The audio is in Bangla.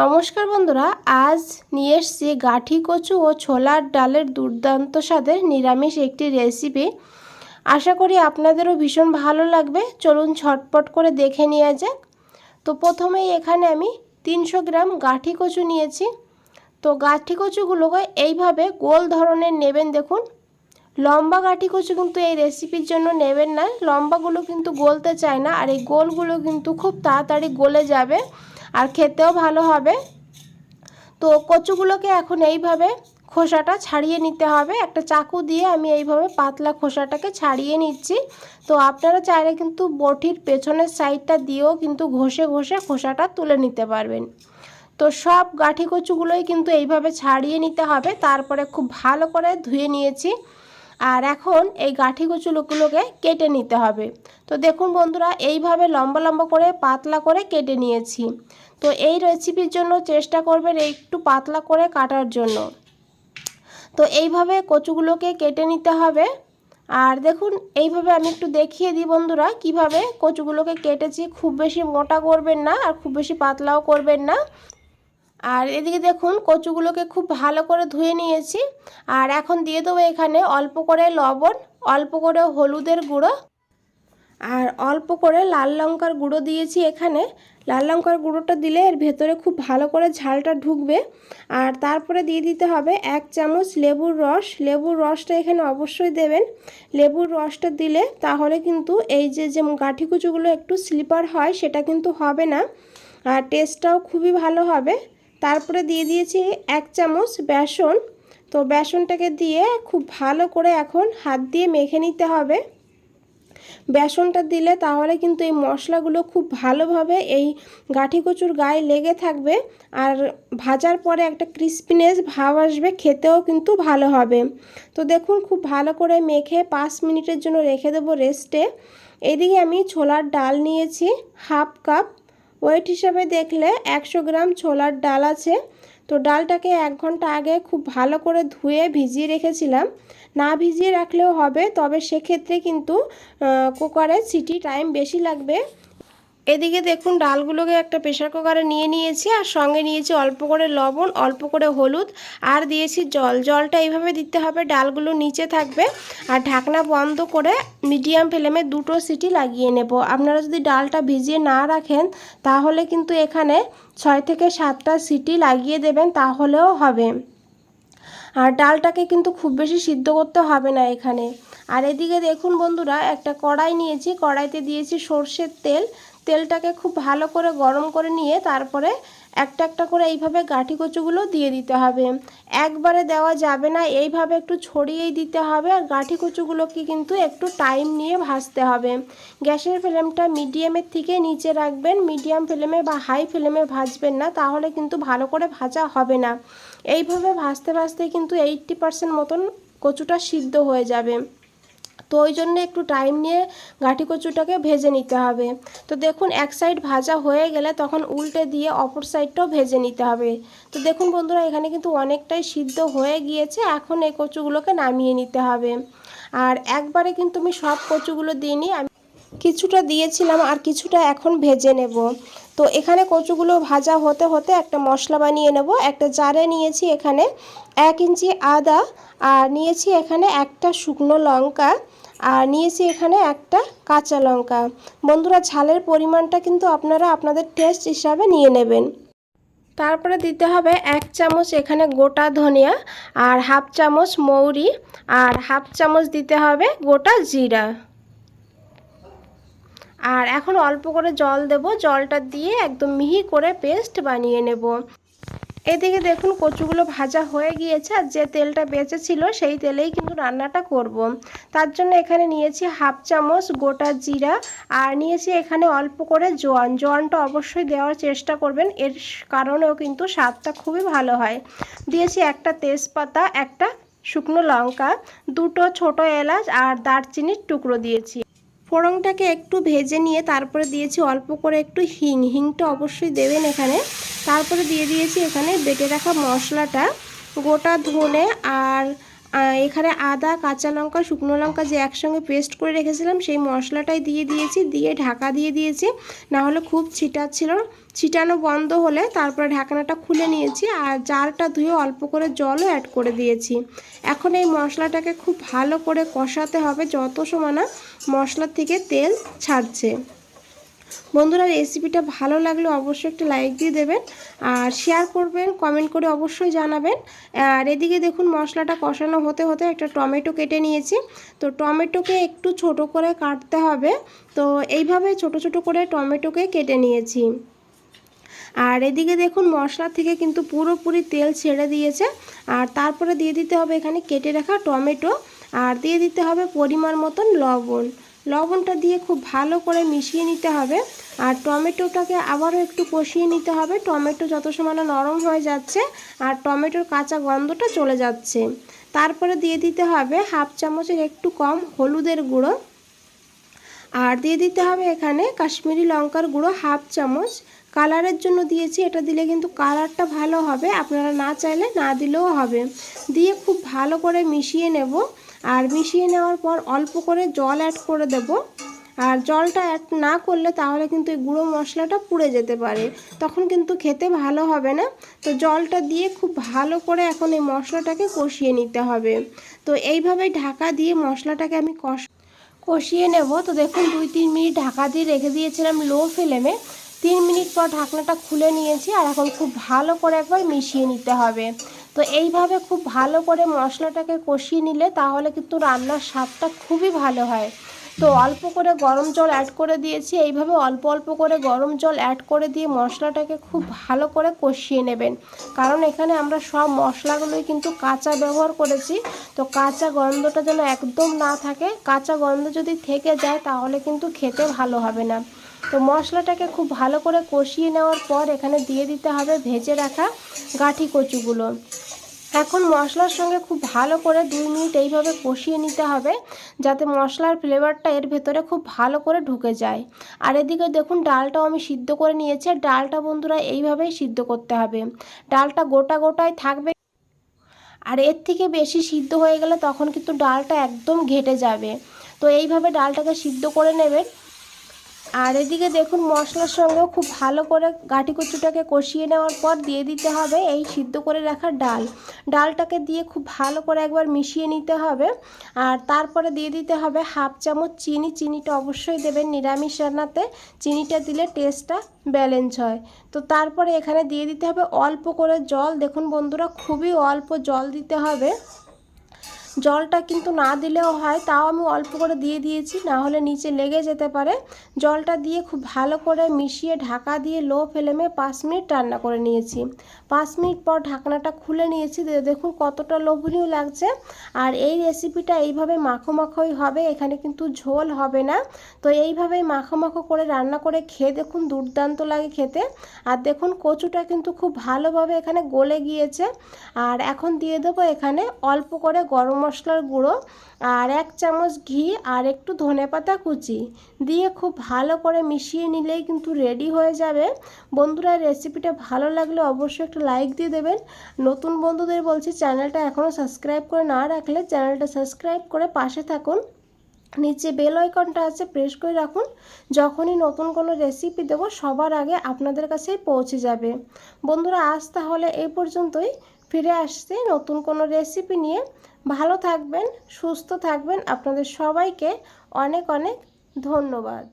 নমস্কার বন্ধুরা, আজ নিয়ে এসছি গাঠি কচু ও ছোলার ডালের দুর্দান্ত স্বাদের নিরামিষ একটি রেসিপি আশা করি আপনাদেরও ভীষণ ভালো লাগবে। চলুন ছটপট করে দেখে নেওয়া যাক। তো প্রথমেই এখানে আমি তিনশো গ্রাম গাঠি কচু নিয়েছি। তো গাঠি কচুগুলোকে এইভাবে গোল ধরনের নেবেন দেখুন। লম্বা গাঠি কচু কিন্তু এই রেসিপির জন্য নেবেন না। লম্বাগুলো কিন্তু গলতে চায় না আর এই গোলগুলো কিন্তু খুব তাড়াতাড়ি গলে যাবে। আর খেতেও ভালো হবে। তো কচুগুলোকে এখন এইভাবে খোসাটা ছাড়িয়ে নিতে হবে। একটা চাকু দিয়ে আমি এইভাবে পাতলা খোসাটাকে ছাড়িয়ে নিচ্ছি। তো আপনারা চাইলে কিন্তু বটির পেছনের সাইডটা দিয়েও কিন্তু ঘষে ঘষে খোসাটা তুলে নিতে পারবেন। তো সব গাঠি কচুগুলোই কিন্তু এইভাবে ছাড়িয়ে নিতে হবে। তারপরে খুব ভালো করে ধুয়ে নিয়েছি। আর এখন এই গাঠি কচুগুলোকে কেটে নিতে হবে। তো দেখুন বন্ধুরা, এইভাবে লম্বা লম্বা করে পাতলা করে কেটে নিয়েছি। তো এই রেসিপির জন্য চেষ্টা করবেন একটু পাতলা করে কাটার জন্য। তো এইভাবে কচুগুলোকে কেটে নিতে হবে। আর দেখুন, এইভাবে আমি একটু দেখিয়ে দিই বন্ধুরা, কীভাবে কচুগুলোকে কেটেছি। খুব বেশি মোটা করবেন না আর খুব বেশি পাতলাও করবেন না। আর এদিকে দেখুন কচুগুলোকে খুব ভালো করে ধুয়ে নিয়েছি। আর এখন দিয়ে দেবো এখানে অল্প করে লবণ, অল্প করে হলুদের গুঁড়ো আর অল্প করে লাল লঙ্কার গুঁড়ো দিয়েছি এখানে। লাল লঙ্কার গুঁড়োটা দিলে এর ভেতরে খুব ভালো করে ঝালটা ঢুকবে। আর তারপরে দিয়ে দিতে হবে এক চামচ লেবুর রস। লেবুর রসটা এখানে অবশ্যই দেবেন। লেবুর রসটা দিলে তাহলে কিন্তু এই যে যে গাঠি কুচুগুলো একটু স্লিপার হয় সেটা কিন্তু হবে না। আর টেস্টটাও খুবই ভালো হবে। তারপরে দিয়ে দিয়েছি এক চামচ বেসন। তো বেসনটাকে দিয়ে খুব ভালো করে এখন হাত দিয়ে মেখে নিতে হবে। বেসনটা দিলে তাহলে কিন্তু এই মশলাগুলো খুব ভালোভাবে এই গাঠি কচুর গায়ে লেগে থাকবে আর ভাজার পরে একটা ক্রিস্পিনেস ভাব আসবে, খেতেও কিন্তু ভালো হবে। তো দেখুন খুব ভালো করে মেখে পাঁচ মিনিটের জন্য রেখে দেবো রেস্টে এদিকে আমি ছোলার ডাল নিয়েছি, হাফ কাপ ওয়েট হিসাবে দেখলে একশো গ্রাম ছোলার ডাল আছে। তো ডালটাকে এক ঘণ্টা আগে খুব ভালো করে ধুয়ে ভিজিয়ে রেখেছিলাম। না ভিজিয়ে রাখলেও হবে, তবে সেক্ষেত্রে কিন্তু কুকারে সিটি টাইম বেশি লাগবে। এদিকে দেখুন, ডালগুলোকে একটা প্রেশার কুকারে নিয়ে নিয়েছি আর সঙ্গে নিয়েছি অল্প করে লবণ, অল্প করে হলুদ আর দিয়েছি জল। জলটা এইভাবে দিতে হবে, ডালগুলো নিচে থাকবে আর ঢাকনা বন্ধ করে মিডিয়াম ফ্লেমে দুটো সিটি লাগিয়ে নেব। আপনারা যদি ডালটা ভিজিয়ে না রাখেন, তাহলে কিন্তু এখানে ছয় থেকে সাতটা সিটি লাগিয়ে দেবেন, তাহলেও হবে। আর ডালটাকে কিন্তু খুব বেশি সিদ্ধ করতে হবে না এখানে। আর এদিকে দেখুন বন্ধুরা, একটা কড়াই নিয়েছি। কড়াইতে দিয়েছি সর্ষের তেল। তেলটাকে খুব ভালো করে গরম করে নিয়ে তারপরে একটা একটা করে এইভাবে গাঠি কচুগুলো দিয়ে দিতে হবে। একবারে দেওয়া যাবে না, এইভাবে একটু ছড়িয়েই দিতে হবে আর গাঠি কচুগুলোকে কিন্তু একটু টাইম নিয়ে ভাজতে হবে। গ্যাসের ফ্লেমটা মিডিয়ামের থেকে নিচে রাখবেন, মিডিয়াম ফ্লেমে বা হাই ফ্লেমে ভাজবেন না, তাহলে কিন্তু ভালো করে ভাজা হবে না। এইভাবে ভাজতে ভাজতে কিন্তু এইটটি পারসেন্ট মতন কচুটা সিদ্ধ হয়ে যাবে। তো ওই জন্য একটু টাইম নিয়ে গাঠি কচুটাকে ভেজে নিতে হবে। তো দেখুন, এক সাইড ভাজা হয়ে গেলে তখন উল্টে দিয়ে অপর সাইডটাও ভেজে নিতে হবে। তো দেখুন বন্ধুরা, এখানে কিন্তু অনেকটাই সিদ্ধ হয়ে গিয়েছে। এখন এই কচুগুলোকে নামিয়ে নিতে হবে। আর একবারে কিন্তু আমি সব কচুগুলো দিইনি, আমি কিছুটা দিয়েছিলাম আর কিছুটা এখন ভেজে নেব। তো এখানে কচুগুলো ভাজা হতে হতে একটা মশলা বানিয়ে নেব। একটা জারে নিয়েছি এখানে এক ইঞ্চি আদা আর নিয়েছি এখানে একটা শুকনো লঙ্কা আর নিয়েছি এখানে একটা কাঁচা লঙ্কা। বন্ধুরা, ঝালের পরিমাণটা কিন্তু আপনারা আপনাদের টেস্ট হিসাবে নিয়ে নেবেন। তারপরে দিতে হবে এক চামচ এখানে গোটা ধনিয়া আর হাফ চামচ মৌরি আর হাফ চামচ দিতে হবে গোটা জিরা। আর এখন অল্প করে জল দেব। জলটা দিয়ে একদম মিহি করে পেস্ট বানিয়ে নেব। এদিকে দেখুন কচুগুলো ভাজা হয়ে গিয়েছে আর যে তেলটা বেঁচে ছিল সেই তেলেই কিন্তু রান্নাটা করব। তার জন্য এখানে নিয়েছি হাফ চামচ গোটা জিরা আর নিয়েছি এখানে অল্প করে জোয়ান। জোয়ানটা অবশ্যই দেওয়ার চেষ্টা করবেন, এর কারণেও কিন্তু স্বাদটা খুবই ভালো হয়। দিয়েছি একটা তেজপাতা, একটা শুকনো লঙ্কা, দুটো ছোট এলাচ আর দারচিনির টুকরো দিয়েছি। ফোড়নটাকে একটু ভেজে নিয়ে তারপরে দিয়েছি অল্প করে একটু হিং। হিংটা অবশ্যই দেবেন এখানে। তারপরে দিয়ে দিয়েছি এখানে বেটে রাখা মশলাটা। গোটা ধনে আর এখানে আদা, কাঁচা লঙ্কা, শুকনো লঙ্কা যে একসঙ্গে পেস্ট করে রেখেছিলাম, সেই মশলাটাই দিয়ে দিয়েছি, দিয়ে ঢাকা দিয়ে দিয়েছি। না হলে খুব ছিটাচ্ছিল। ছিটানো বন্ধ হলে তারপরে ঢাকনাটা খুলে নিয়েছি আর জালটা ধুয়ে অল্প করে জলও অ্যাড করে দিয়েছি। এখন এই মশলাটাকে খুব ভালো করে কষাতে হবে, যত সময় না মশলার থেকে তেল ছাড়ছে। বন্ধুরা রেসিপিটা ভালো লাগলে অবশ্যই একটা লাইক দিয়ে দেবেন আর শেয়ার করবেন কমেন্ট করে অবশ্যই জানাবেন। আর এদিকে দেখুন মশলাটা কষানো হতে হতে একটা টমেটো কেটে নিয়েছি। তো টমেটোকে একটু ছোট করে কাটতে হবে। তো এইভাবে ছোট ছোট করে টমেটোকে কেটে নিয়েছি। আর এদিকে দেখুন মশলা থেকে কিন্তু পুরোপুরি তেল ছেড়ে দিয়েছে। আর তারপরে দিয়ে দিতে হবে এখানে কেটে রাখা টমেটো। আর দিয়ে দিতে হবে পরিমাণ মতন লবণ। লবণটা দিয়ে খুব ভালো করে মিশিয়ে নিতে হবে। আর টমেটোটাকে আবারও একটু কষিয়ে নিতে হবে। টমেটো যত সময় নরম হয়ে যাচ্ছে আর টমেটোর কাঁচা গন্ধটা চলে যাচ্ছে। তারপরে দিয়ে দিতে হবে হাফ চামচের একটু কম হলুদের গুঁড়ো। আর দিয়ে দিতে হবে এখানে কাশ্মীরি লঙ্কার গুঁড়ো হাফ চামচ। কালারের জন্য দিয়েছি, এটা দিলে কিন্তু কালারটা ভালো হবে। আপনারা না চাইলে না দিলেও হবে। দিয়ে খুব ভালো করে মিশিয়ে নেব। আর মিশিয়ে নেওয়ার পর অল্প করে জল অ্যাড করে দেব। আর জলটা অ্যাড না করলে তাহলে কিন্তু এই গুঁড়ো মশলাটা পুড়ে যেতে পারে। তখন কিন্তু খেতে ভালো হবে না। তো জলটা দিয়ে খুব ভালো করে এখন এই মশলাটাকে কষিয়ে নিতে হবে। তো এইভাবে ঢাকা দিয়ে মশলাটাকে আমি কষ, কষিয়ে নেব। তো দেখুন, দুই তিন মিনিট ঢাকা দিয়ে রেখে দিয়েছিলাম লো ফ্লেমে। তিন মিনিট পর ঢাকনাটা খুলে নিয়েছি। আর এখন খুব ভালো করে একবার মিশিয়ে নিতে হবে। তো এইভাবে খুব ভালো করে মশলাটাকে কষিয়ে নিলে তাহলে কিন্তু রান্নার স্বাদটা খুবই ভালো হয়। তো অল্প করে গরম জল অ্যাড করে দিয়েছি। এইভাবে অল্প অল্প করে গরম জল অ্যাড করে দিয়ে মশলাটাকে খুব ভালো করে কষিয়ে নেবেন। কারণ এখানে আমরা সব মশলাগুলোই কিন্তু কাঁচা ব্যবহার করেছি। তো কাঁচা গন্ধটা যেন একদম না থাকে, কাঁচা গন্ধ যদি থেকে যায় তাহলে কিন্তু খেতে ভালো হবে না। তো মশলাটাকে খুব ভালো করে কষিয়ে নেওয়ার পর এখানে দিয়ে দিতে হবে ভেজে রাখা গাঠি কচুগুলো। এখন মশলার সঙ্গে খুব ভালো করে দুই মিনিট এইভাবে কষিয়ে নিতে হবে, যাতে মশলার ফ্লেভারটা এর ভেতরে খুব ভালো করে ঢুকে যায়। আর এদিকে দেখুন, ডালটাও আমি সিদ্ধ করে নিয়েছি। ডালটা বন্ধুরা এইভাবেই সিদ্ধ করতে হবে। ডালটা গোটা গোটাই থাকবে। আর এর থেকে বেশি সিদ্ধ হয়ে গেলে তখন কিন্তু ডালটা একদম ঘেটে যাবে। তো এইভাবে ডালটাকে সিদ্ধ করে নেবেন। আর এদিকে দেখুন, মশলার সঙ্গেও খুব ভালো করে গাঁটি কচুটাকে কষিয়ে নেওয়ার পর দিয়ে দিতে হবে এই সিদ্ধ করে রাখা ডাল। ডালটাকে দিয়ে খুব ভালো করে একবার মিশিয়ে নিতে হবে। আর তারপরে দিয়ে দিতে হবে হাফ চামচ চিনি। চিনিটা অবশ্যই দেবেন নিরামিষ রান্নাতে। চিনিটা দিলে টেস্টটা ব্যালেন্স হয়। তো তারপরে এখানে দিয়ে দিতে হবে অল্প করে জল। দেখুন বন্ধুরা, খুবই অল্প জল দিতে হবে। জলটা কিন্তু না দিলেও হয়, তাও আমি অল্প করে দিয়ে দিয়েছি, না হলে নিচে লেগে যেতে পারে। জলটা দিয়ে খুব ভালো করে মিশিয়ে ঢাকা দিয়ে লো ফ্লেমে পাঁচ মিনিট রান্না করে নিয়েছি। পাঁচ মিনিট পর ঢাকনাটা খুলে নিয়েছি দেখুন কতটা লোভনীয় লাগছে। আর এই রেসিপিটা এইভাবে মাখো মাখোই হবে, এখানে কিন্তু ঝোল হবে না। তো এইভাবেই মাখো মাখো করে রান্না করে খেয়ে দেখুন দুর্দান্ত লাগে খেতে। আর দেখুন কচুটা কিন্তু খুব ভালোভাবে এখানে গলে গিয়েছে। আর এখন দিয়ে দেবো এখানে অল্প করে গরম মশলার গুঁড়ো আর এক চামচ ঘি আর একটু ধনেপাতা কুচি দিয়ে খুব ভালো করে মিশিয়ে নিলেই কিন্তু রেডি হয়ে যাবে। বন্ধুরা রেসিপিটা ভালো লাগলে অবশ্যই একটা লাইক দিয়ে দেবেন। নতুন বন্ধুদের বলছি, চ্যানেলটা এখনও সাবস্ক্রাইব করে না রাখলে চ্যানেলটা সাবস্ক্রাইব করে পাশে থাকুন। নিচে বেল আইকনটা আছে প্রেস করে রাখুন। যখনই নতুন কোনো রেসিপি দেবো, সবার আগে আপনাদের কাছেই পৌঁছে যাবে। বন্ধুরা, আজ তাহলে এই পর্যন্তই। ফিরে আসছি নতুন কোনো রেসিপি নিয়ে। ভালো থাকবেন, সুস্থ থাকবেন। আপনাদের সবাইকে অনেক অনেক ধন্যবাদ।